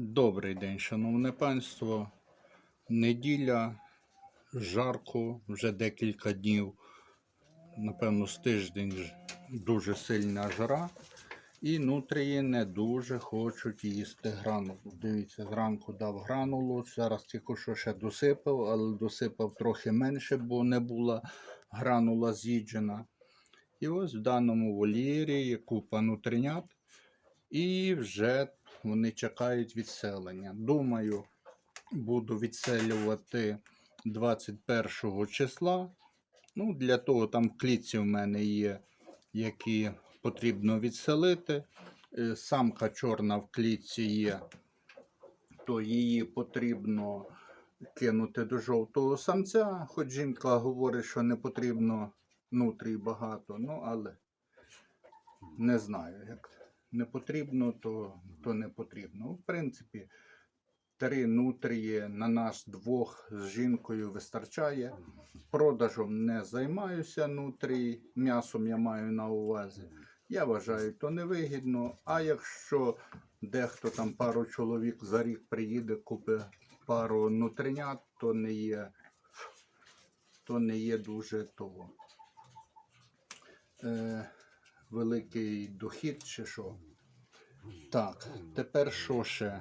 Добрий день, шановне панство. Неділя, жарко, вже декілька днів, напевно, з тиждень дуже сильна жара. І нутрії не дуже хочуть їсти гранулу. Дивіться, зранку дав гранулу, зараз тільки що ще досипав, але досипав трохи менше, бо не була гранула з'їджена. І ось в даному вольєрі є купа нутринят. І вже вони чекають відселення. Думаю, буду відселювати 21 числа. Ну, для того там клітці в мене є, які потрібно відселити. Е, Самка чорна в клітці є, то її потрібно кинути до жовтого самця. Хоч жінка говорить, що не потрібно нутрій багато, ну але не знаю. Як не потрібно, то, то не потрібно. В принципі, три нутрії на нас двох з жінкою вистачає. Продажем не займаюся нутрій, м'ясом я маю на увазі. Я вважаю, то невигідно. А якщо дехто там пару чоловік за рік приїде, купить пару нутринят, то не є, то не є дуже того. Е, великий дохід чи що. Так, тепер що ще?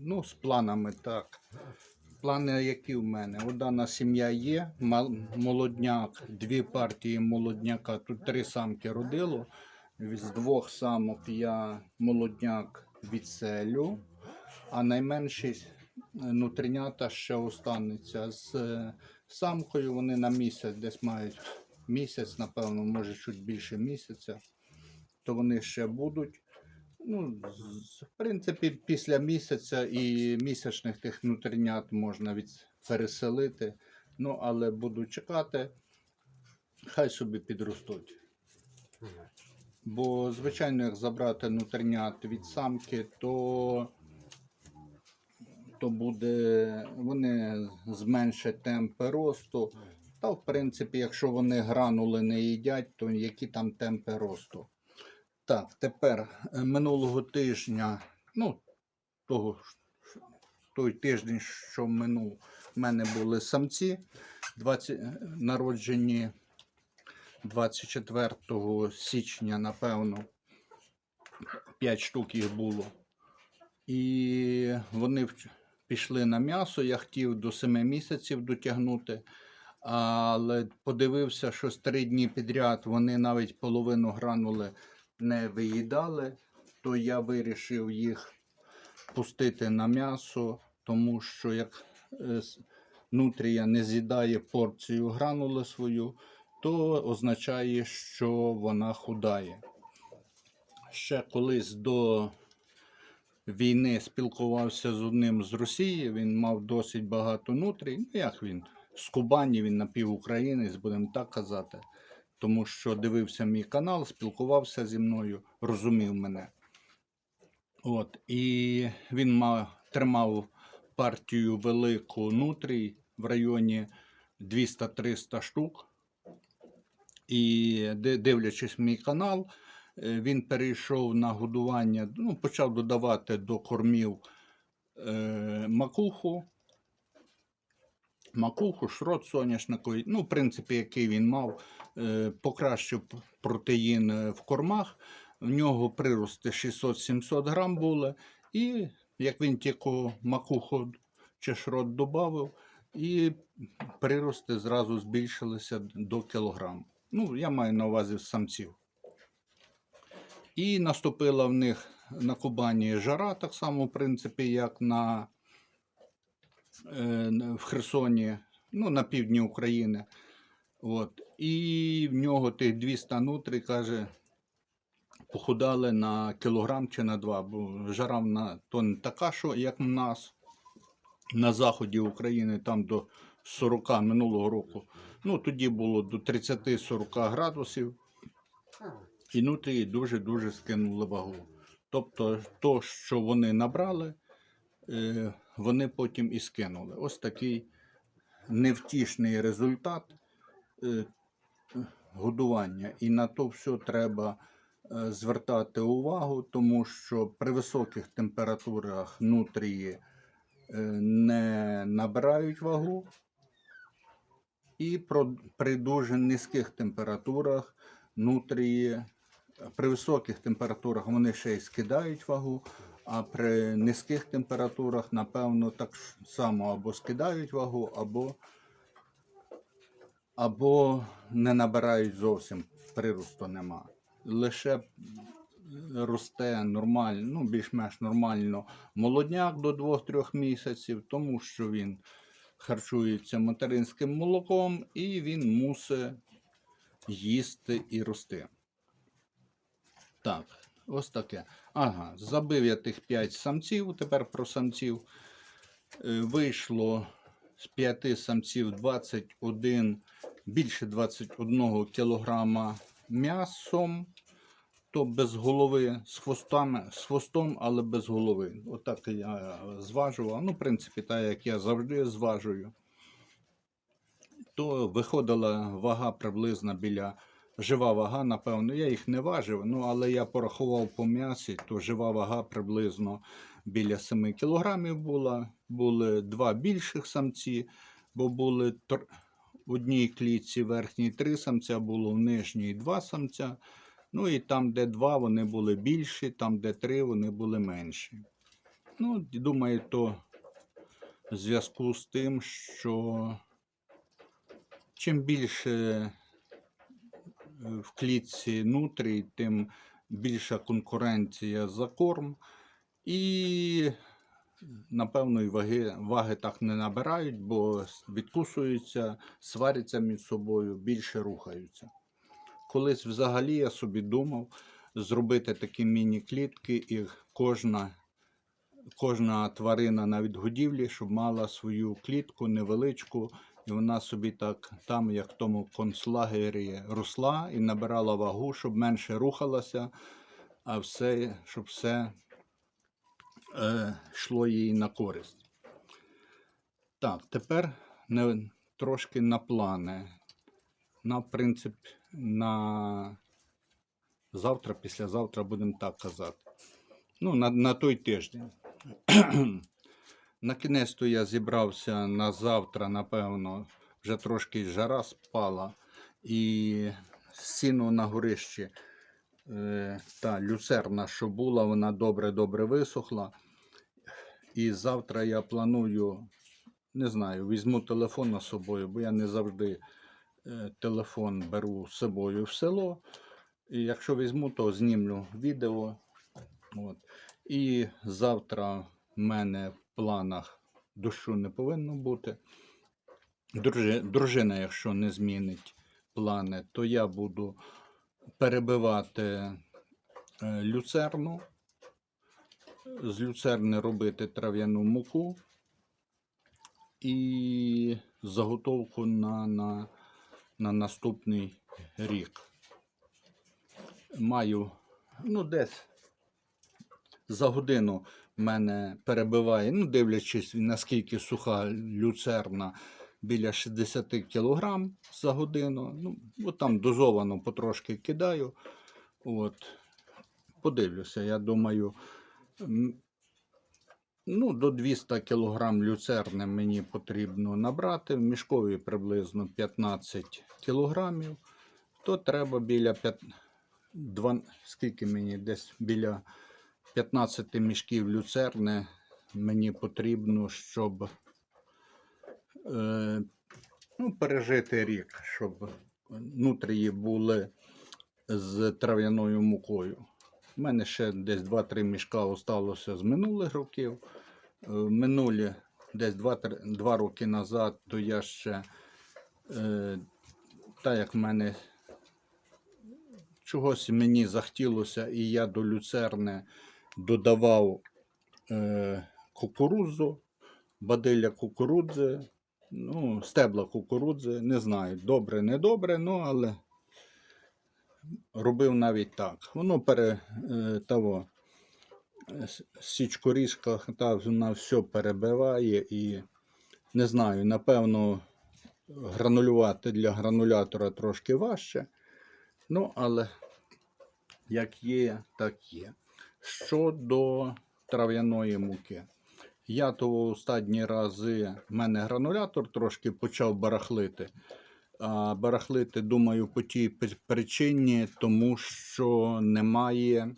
Ну, з планами так. Плани, які в мене? Одна сім'я є, молодняк, дві партії молодняка, тут три самки родило. З двох самок я молодняк відселю, а найменші е, нутринята ще остануться з е, самкою. Вони на місяць десь мають місяць, напевно, може чуть більше місяця, то вони ще будуть. Ну, в принципі, після місяця і місячних тих внутрінят можна від... переселити. Ну, але буду чекати, хай собі підростуть. Бо, звичайно, як забрати внутрінят від самки, то, то буде вони зменшать темпи росту. Та, в принципі, якщо вони гранули не їдять, то які там темпи росту. Так, тепер е, минулого тижня, ну, того, той тиждень, що минув, в мене були самці 20, е, народжені 24 січня, напевно, 5 штук їх було. І вони пішли на м'ясо. Я хотів до 7 місяців дотягнути. Але подивився, що з три дні підряд вони навіть половину гранули не виїдали, то я вирішив їх пустити на м'ясо, тому що як е, нутрія не з'їдає порцію гранули свою, то означає, що вона худає. Ще колись до війни спілкувався з одним з Росії, він мав досить багато нутрій. Ну, як він? З Кубані, він напівукраїнець, будемо так казати. Тому що дивився мій канал, спілкувався зі мною, розумів мене. От, і він мав, тримав партію велику нутрій в районі 200-300 штук. І дивлячись мій канал, е, він перейшов на годування, ну, почав додавати до кормів е, макуху, макуху, шрот соняшниковий, ну, в принципі, який він мав, е, покращив протеїн е, в кормах. В нього прирости 600-700 грам були. І як він тільки макуху чи шрот додав, і прирости зразу збільшилися до кілограм. Ну, я маю на увазі самців. І наступила в них на Кубані жара, так само, в принципі, як на, в Херсоні, ну, на півдні України. От. І в нього тих 200 нутрій, каже, похудали на кілограм чи на два, бо жара на то не така, що як в нас на заході України, там до 40 минулого року. Ну, тоді було до 30-40 градусів. І нутрії дуже-дуже скинули вагу. Тобто, то, що вони набрали, е, вони потім і скинули. Ось такий невтішний результат е, годування. І на то все треба е, звертати увагу, тому що при високих температурах нутрії е, не набирають вагу, і при дуже низьких температурах нутрії, при високих температурах вони ще й скидають вагу, а при низьких температурах, напевно, так само або скидають вагу, або, або не набирають зовсім, приросту нема. Лише росте нормально, ну, більш-менш нормально молодняк до 2-3 місяців, тому що він харчується материнським молоком і він мусить їсти і рости. Так, ось таке. Ага, забив я тих 5 самців, тепер про самців. Е, Вийшло з 5 самців 21, більше 21 кілограма м'ясом, то без голови, з, хвостами, з хвостом, але без голови. Отак я зважував. Ну, в принципі, так як я завжди зважую. То виходила вага приблизно біля жива вага, напевно. Я їх не важив, ну але я порахував по м'ясі, то жива вага приблизно біля 7 кілограмів була. Були два більших самці, бо були тр- в одній клітці верхній три самця, було в нижній два самця. Ну і там, де два, вони були більші, там, де три, вони були менші. Ну, думаю, то в зв'язку з тим, що чим більше в клітці нутрій, тим більша конкуренція за корм. І, напевно, і ваги, ваги так не набирають, бо відкусуються, сваряться між собою, більше рухаються. Колись взагалі я собі думав зробити такі міні-клітки, і кожна, кожна тварина на відгодівлі, щоб мала свою клітку невеличку, і вона собі так, там, як в тому концлагері, росла і набирала вагу, щоб менше рухалася, а все, щоб все е, йшло їй на користь. Так, тепер не, трошки на плани. На принцип, на завтра, післязавтра будемо так казати. Ну, на, на той тиждень. На кінець то я зібрався на завтра, напевно, вже трошки жара спала. І сіно на горищі, е, та люцерна, що була, вона добре-добре висохла. І завтра я планую, не знаю, візьму телефон з собою, бо я не завжди е, телефон беру з собою в село. І якщо візьму, то знімлю відео. От. І завтра в мене планах дощу не повинно бути. Дружи- Дружина, якщо не змінить плани, то я буду перебивати е, люцерну, з люцерни робити трав'яну муку і заготовку на, на, на наступний рік. Маю, ну, десь за годину мене перебиває, ну, дивлячись, наскільки суха люцерна, біля 60 кг за годину. Ну, от там дозовано потрошки кидаю. От. Подивлюся, я думаю, ну, до 200 кг люцерни мені потрібно набрати. В мішкові приблизно 15 кг. То треба біля 5, 2, скільки мені десь біля 15 мішків люцерни мені потрібно, щоб е, ну, пережити рік, щоб нутрії були з трав'яною мукою. У мене ще десь 2-3 мішка осталося з минулих років. Е, Минулі десь 2, 2 роки назад, то я ще, е, так як в мене чогось мені захотілося, і я до люцерни додавав е, кукурудзу, бадилля кукурудзи, ну, стебла кукурудзи, не знаю, добре, не добре, ну, але робив навіть так. Воно пере е, того, е, січкорізка, та вона все перебиває і не знаю, напевно, гранулювати для гранулятора трошки важче. Ну, але як є, так є. Щодо трав'яної муки. Я то останні рази в мене гранулятор трошки почав барахлити. А барахлити, думаю, по тій причині, тому що немає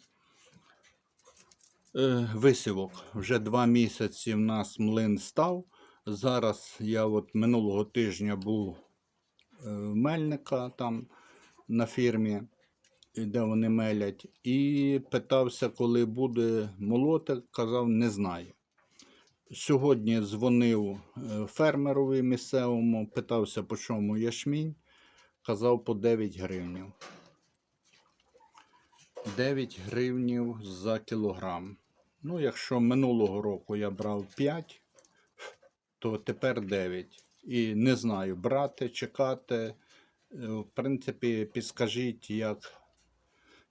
е, висівок. Вже два місяці в нас млин став. Зараз я от минулого тижня був е, в Мельника там на фірмі, де вони мелять, і питався, коли буде молоти, казав, не знаю. Сьогодні дзвонив е, фермерові місцевому, питався, по чому ячмінь, казав по 9 гривнів. 9 гривнів за кілограм. Ну, якщо минулого року я брав 5, то тепер 9. І не знаю, брати, чекати. Е, В принципі, підскажіть, як,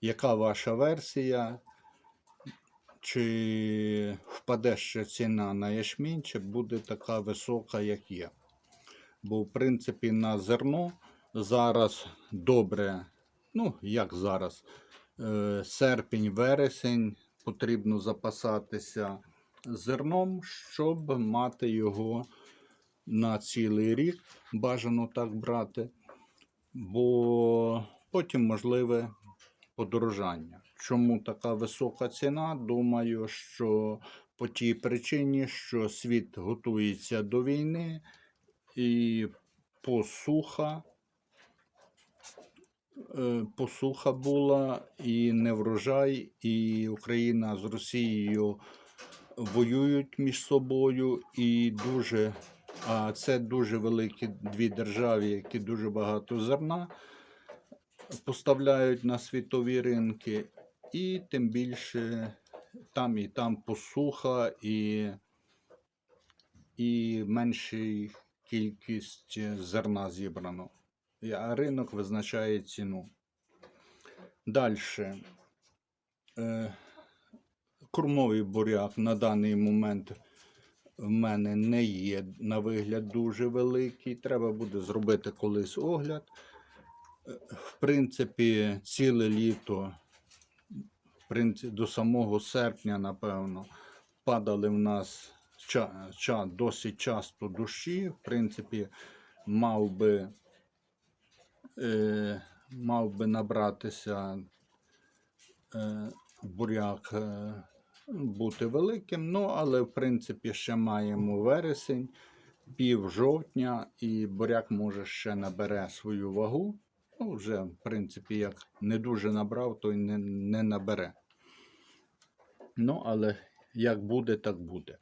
яка ваша версія, чи впаде ще ціна на ячмінь, чи буде така висока, як є. Бо, в принципі, на зерно зараз добре, ну, як зараз, е, серпень, вересень потрібно запасатися зерном, щоб мати його на цілий рік. Бажано так брати, бо потім можливе подорожання. Чому така висока ціна? Думаю, що по тій причині, що світ готується до війни і посуха. е, Посуха була і неврожай, і Україна з Росією воюють між собою, і дуже, а це дуже великі дві держави, які дуже багато зерна поставляють на світові ринки, і тим більше там і там посуха, і, і менша кількість зерна зібрано. А ринок визначає ціну. Далі. Е, кормовий буряк на даний момент в мене не є на вигляд дуже великий. Треба буде зробити колись огляд. В принципі, ціле літо, в принципі, до самого серпня, напевно, падали в нас ча, ча, досить часто дощі. В принципі, мав би, е, мав би набратися е, буряк е, бути великим. Ну, але в принципі ще маємо вересень, пів жовтня, і буряк може ще набере свою вагу. Ну, вже, в принципі, як не дуже набрав, то й не, не набере. Ну, але як буде, так буде.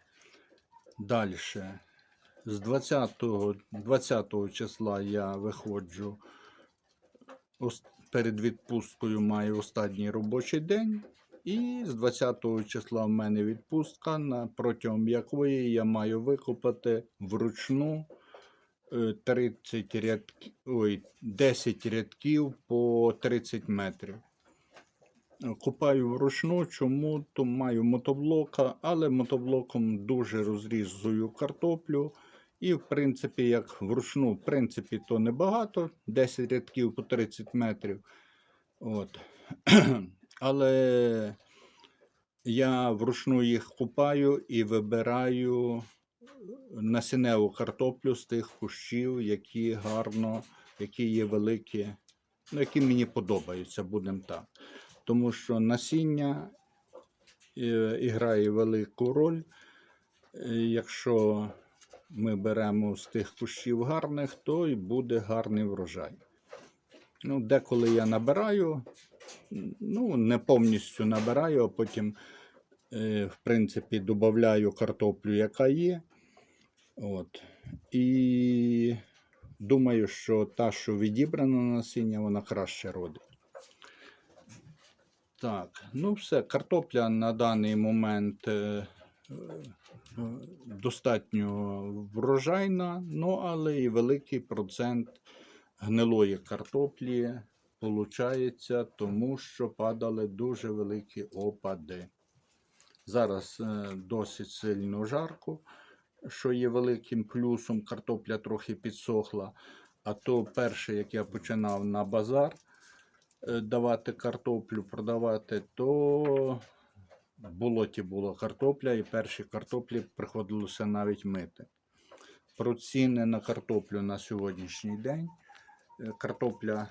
Далі. З 20, 20 числа я виходжу перед відпусткою маю останній робочий день. І з 20 числа в мене відпустка, протягом якої я маю викопати вручну 30 рядків, ой, 10 рядків по 30 метрів. Купаю вручну, чому? То маю мотоблока, але мотоблоком дуже розрізую картоплю. І, в принципі, як вручну, в принципі, то небагато, 10 рядків по 30 метрів. От. Але я вручну їх купаю і вибираю насінневу картоплю з тих кущів, які гарно, які є великі, ну, які мені подобаються, будемо так. Тому що насіння е, грає велику роль. Е, Якщо ми беремо з тих кущів гарних, то і буде гарний врожай. Ну, деколи я набираю, ну, не повністю набираю, а потім, е, в принципі, додаю картоплю, яка є. От. І думаю, що та, що відібрана насіння, вона краще родить. Так, ну все, картопля на даний момент е, е, достатньо врожайна, ну але і великий процент гнилої картоплі получається, тому що падали дуже великі опади. Зараз е, досить сильно жарко, що є великим плюсом, картопля трохи підсохла. А то перше, як я починав на базар, е, давати картоплю, продавати, то в болоті була картопля, і перші картоплі приходилося навіть мити. Про ціни на картоплю на сьогоднішній день. Е, Картопля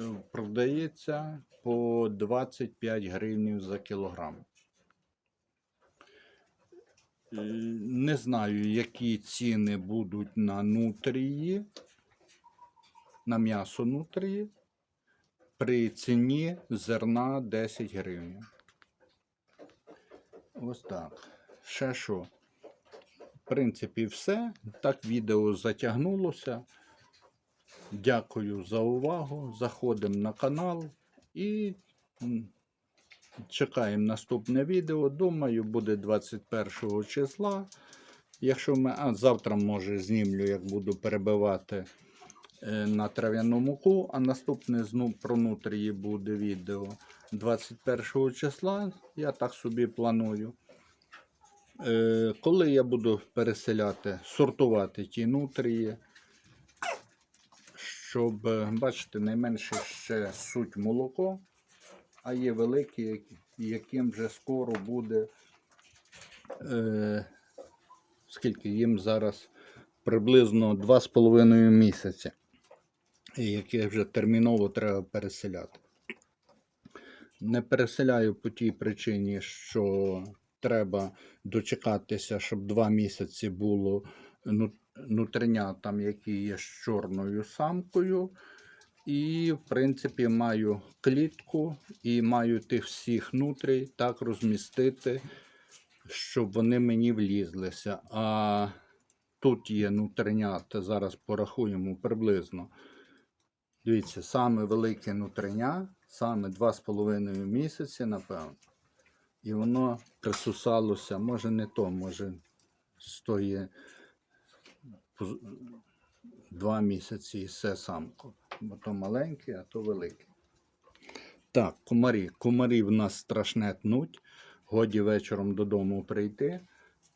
е, продається по 25 гривень за кілограм. Не знаю, які ціни будуть на нутрії, на м'ясо нутрії при ціні зерна 10 гривень. Ось так. Ще що? В принципі, все. Так відео затягнулося. Дякую за увагу. Заходимо на канал і чекаємо наступне відео. Думаю, буде 21 числа. Якщо ми. А завтра, може, знімлю, як буду перебивати е, на трав'яну муку, а наступне зну про нутрії буде відео 21 числа. Я так собі планую. Е, Коли я буду переселяти, сортувати ті нутрії, щоб, е, бачите, найменше ще суть молоко, а є великі, яким вже скоро буде. Е, скільки їм зараз приблизно 2,5 місяці, яке вже терміново треба переселяти. Не переселяю по тій причині, що треба дочекатися, щоб 2 місяці було ну, нутринятам, які є з чорною самкою. І, в принципі, маю клітку і маю тих всіх нутрій так розмістити, щоб вони мені влізлися. А тут є нутринята, зараз порахуємо приблизно. Дивіться, саме велике нутриня, саме 2,5 місяці, напевно. І воно присусалося, може не то, може з тої два місяці і все самко. Бо то маленьке, а то велике. Так, комарі. Комарі в нас страшне тнуть. Годі вечором додому прийти.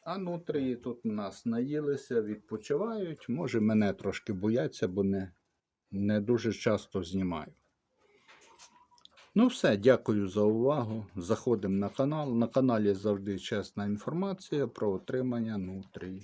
А нутрії тут у нас наїлися, відпочивають. Може, мене трошки бояться, бо не, не дуже часто знімаю. Ну, все, дякую за увагу. Заходимо на канал. На каналі завжди чесна інформація про отримання нутрій.